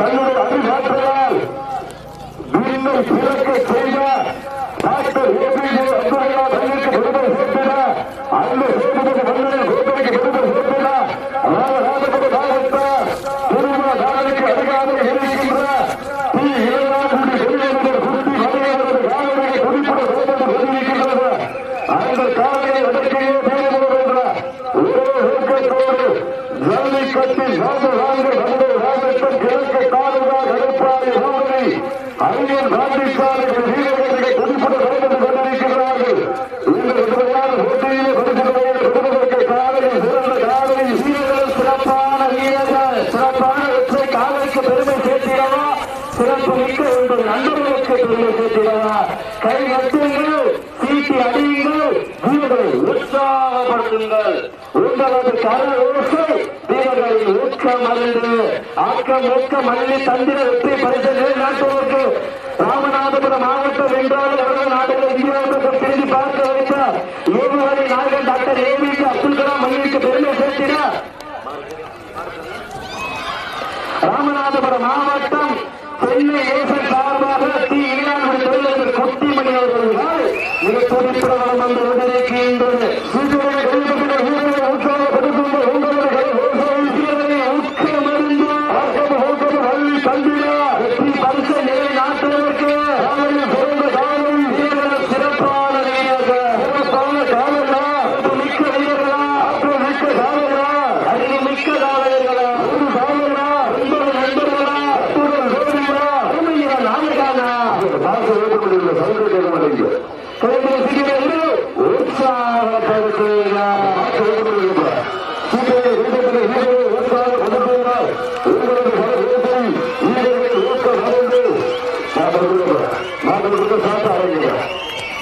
தன்னுடைய அறிவாற்றலால் மீண்டும் சிறக்க செய்த டாக்டர் ஏபிஜே அப்துல் கலாம் தங்களுக்கு விடுதலை சேர்த்தினார் அந்த சேதுபதி மன்னரின் கோட்டைக்கு விடுதலை சேர்த்தினார் ராமநாதபுர மாவட்ட திருமண தாரனுக்கு அதிகாரம் இருக்கின்ற டி இளையாங்குடி வெளியேறுவர் குறித்து மலையவரது காலடியை குறிப்பிட வேண்டும் என்று தெரிவிக்கின்றது அந்த காலையை அதற்கையே என்ற ஒரே ஊக்கத்தோடு ஜல்லிக்கட்டில் ராஜராங்க வந்த ராஜத்தன் கிழக்கு தாலுகா கடற்பாறை ஊரணி அறிஞர் காந்திசாலைக்கு வீரர்களுக்கு குறிப்பிட வேண்டும் கொண்டிருக்கிறார்கள். இந்த விதமான போட்டியிலே பரிசுகளுக்கு காலையில் சிறந்த காலையில் வீரர்கள் சிறப்பான வீரர்கள் சிறப்பான வெற்றி காலைக்கு பெருமை சேர்த்திடவா? சிறப்பு மிக்க உங்கள் நண்பர்களுக்கு பெருமை சேர்த்திடவா? கை நட்டுங்கள் சீட்டி அடியுங்கள் வீரர்களை உற்சாகப்படுத்துங்கள். உங்களது கரஓசை வீரர்களின் ஊக்கம் அறிந்து ஆக்கம் ஊக்கம் அள்ளி தந்திர வெற்றி பரிசு நிலைநாட்டுவதற்கு ராமநாதபுரம் மாவட்டம் என்றாலும் வட நாடுகள் இந்தியாவுக்கு திரும்பி பார்க்க வைத்த ஏவுகணை நாயகன் doctor A P J Abdul Kalam மல்லிக்கு பெருமை சேர்த்தினார் ராமநாதபுரம் மாவட்டம் சென்னை ஏசன் சார்பாக டி இளையான்குடி தொழிலதிபர் கொட்டிமணி அவர்கள் மிக துடிப்புடன் வந்து ¡Gracias!